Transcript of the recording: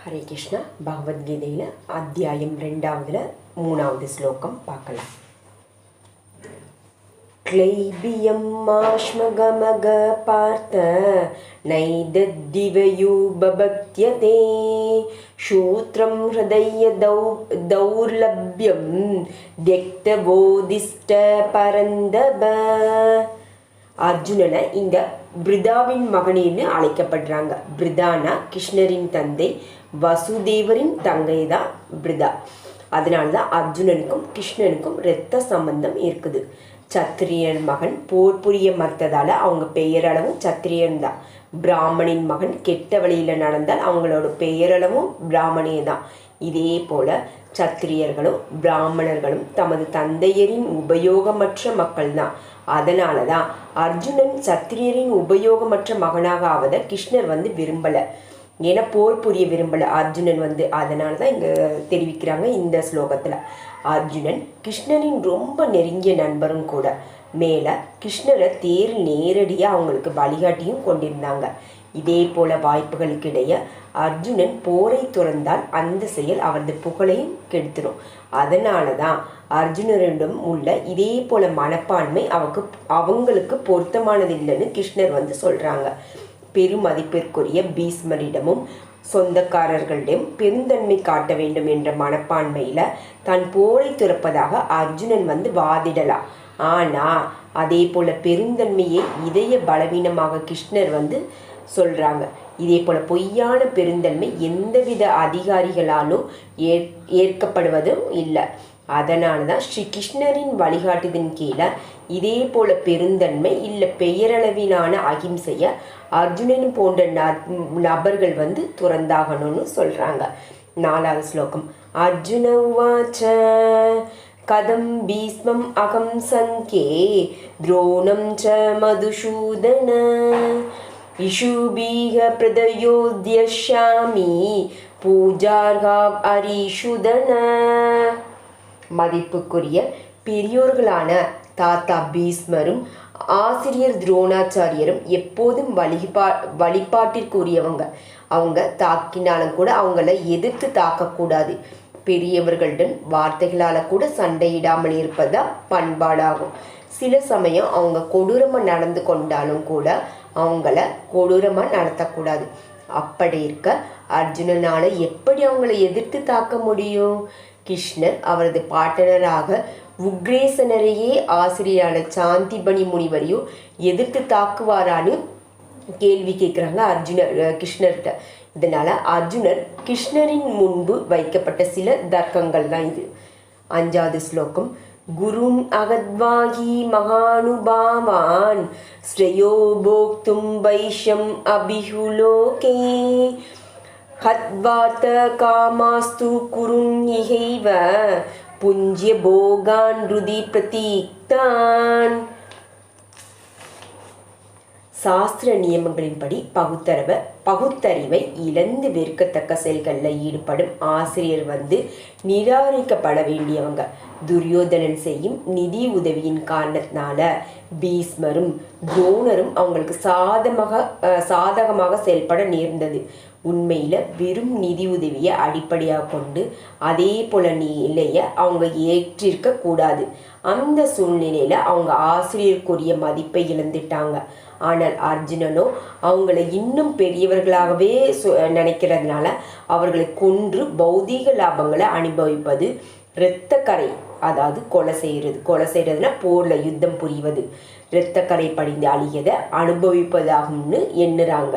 ஹரே கிருஷ்ணா பகவத்கீதையில் அத்தியாயம் ரெண்டாவதில் மூணாவது ஸ்லோகம் பார்க்கலாம் கிளைபியம் மாஷ்மகமக பார்த்த நைதத்திவயூ பபக்தியதே சூத்திரம் ஹிருதய தௌ தௌர்லபியம் தியக்தவோதிஷ்ட பரந்தப அர்ஜுனனை இந்த பிரிதாவின் மகனின்னு அழைக்கப்படுறாங்க. பிரிதானா கிருஷ்ணரின் தந்தை வசுதேவரின் தங்கை தான் பிரிதா. அதனால தான் அர்ஜுனனுக்கும் கிருஷ்ணனுக்கும் இரத்த சம்பந்தம் இருக்குது. சத்திரியன் மகன் போர் புரிய மறுத்ததால அவங்க பெயரளவும் சத்திரியன் தான். பிராமணின் மகன் கெட்ட வழியில் நடந்தால் அவங்களோட பெயரளவும் பிராமணே தான். இதே போல சத்திரியர்களும் பிராமணர்களும் தமது தந்தையரின் உபயோகமற்ற மக்கள் தான் அதனால தான் அர்ஜுனன் சத்திரியரின் உபயோகமற்ற மகனாக ஆவதை கிருஷ்ணர் வந்து விரும்பலை. ஏன்னா போர் புரிய விரும்பலை. அர்ஜுனன் வந்து அதனால தான் இங்கே தெரிவிக்கிறாங்க இந்த ஸ்லோகத்தில். அர்ஜுனன் கிருஷ்ணனின் ரொம்ப நெருங்கிய நண்பரும் கூட. மேலே கிருஷ்ணரை தேர் நேரடியாக அவங்களுக்கு வழிகாட்டியும் கொண்டிருந்தாங்க. இதே போல வாய்ப்புகளுக்கிடையே அர்ஜுனன் போரை துறந்தால் அந்த செயல் அவரது புகழையும் கெடுத்துடும் அதனால தான் அர்ஜுனரிடம் உள்ள இதே போல மனப்பான்மை அவக்கு அவங்களுக்கு பொருத்தமானதில்லைன்னு கிருஷ்ணர் வந்து சொல்கிறாங்க பெருமதிப்பிற்குரிய பீஸ்மரிடமும் சொந்தக்காரர்களிடம் பெருந்தன்மை காட்ட வேண்டும் என்ற மனப்பான்மையில் தன் போரை துறப்பதாக அர்ஜுனன் வந்து வாதிடலாம். ஆனால் அதே போல பெருந்தன்மையை இதய பலவீனமாக கிருஷ்ணர் வந்து சொல்கிறாங்க இதே போல் பொய்யான பெருந்தன்மை எந்தவித அதிகாரிகளாலும் ஏ ஏற்கப்படுவதும் இல்லை. அதனால தான் ஸ்ரீ கிருஷ்ணரின் வழிகாட்டுதின் கீழே இதே போல பெருந்தன்மை இல்லை பெயரளவிலான அகிம்சைய அர்ஜுனன் போன்ற நபர்கள் வந்து துறந்தாகணும்னு சொல்கிறாங்க நாலாவது ஸ்லோகம். அர்ஜுன உவாச்ச கதம் பீஸ்மம் அகம் சங்கே துரோணம் ச மதுசூதன. இஷுபீக பிரதயோத்யஷாமி பூஜார்கா அரிஷுதன. மதிப்புக்குரிய பெரியோர்களான தாத்தா பீஸ்மரும் ஆசிரியர் துரோணாச்சாரியரும் எப்போதும் வழிபா வழிபாட்டிற்குரியவங்க. அவங்க தாக்கினாலும் கூட அவங்கள எதிர்த்து தாக்கக்கூடாது. பெரியவர்களிடம் வார்த்தைகளால் கூட சண்டையிடாமல் இருப்பதுதான் பண்பாடாகும். சில சமயம் அவங்க கொடூரமாக நடந்து கொண்டாலும் கூட அவங்கள கொடூரமாக நடத்தக்கூடாது. அப்படி இருக்க அர்ஜுனனால் எப்படி அவங்கள எதிர்த்து தாக்க முடியும்? கிருஷ்ணர் அவரது பாட்டனராக உக்ரேசனரையே ஆசிரியரான சாந்திபணி முனிவரையும் எதிர்த்து தாக்குவாரான்னு கேள்வி கேட்குறாங்க அர்ஜுனர் கிருஷ்ணர்கிட்ட. இதனால் அர்ஜுனர் கிருஷ்ணரின் முன்பு வைக்கப்பட்ட சில தர்க்கங்கள் தான் இது. அஞ்சாவது ஸ்லோகம் குருன் அகத்வாகி மகானுபாவான் ஸ்ரேயோ போக்தும் வைஷம் அபிஹுலோகே. ஹத்வாத்த காமாஸ்து குருன்யிகைவ புஞ்சிய போகான் ருதி பிரதீக்தான். சாஸ்திர நியமங்களின்படி பகுத்தறிவை பகுத்தறிவை இழந்து வெறுக்கத்தக்க செயல்களில் ஈடுபடும் ஆசிரியர் வந்து நிராகரிக்கப்பட வேண்டியவங்க. துரியோதனன் செய்யும் நிதி உதவியின் காரணத்தினால பீஸ்மரும் துரோணரும் அவங்களுக்கு சாதமாக சாதகமாக செயல்பட நேர்ந்தது. உண்மையில் வெறும் நிதி உதவியை அடிப்படையாக கொண்டு அதே போல நிலையை அவங்க ஏற்றிருக்க கூடாது. அந்த சூழ்நிலையில் அவங்க ஆசிரியருக்குரிய மதிப்பை இழந்துட்டாங்க. ஆனால் அர்ஜுனனோ அவங்கள இன்னும் பெரியவர்களாகவே நினைக்கிறதுனால அவர்களை கொன்று பௌதீக லாபங்களை அனுபவிப்பது இரத்தக்கரை அதாவது கொலை செய்கிறது கொலை செய்கிறதுனா போரில் யுத்தம் புரிவது இரத்தக்கரை படிந்து அழியதை அனுபவிப்பதாகும்னு எண்ணுறாங்க.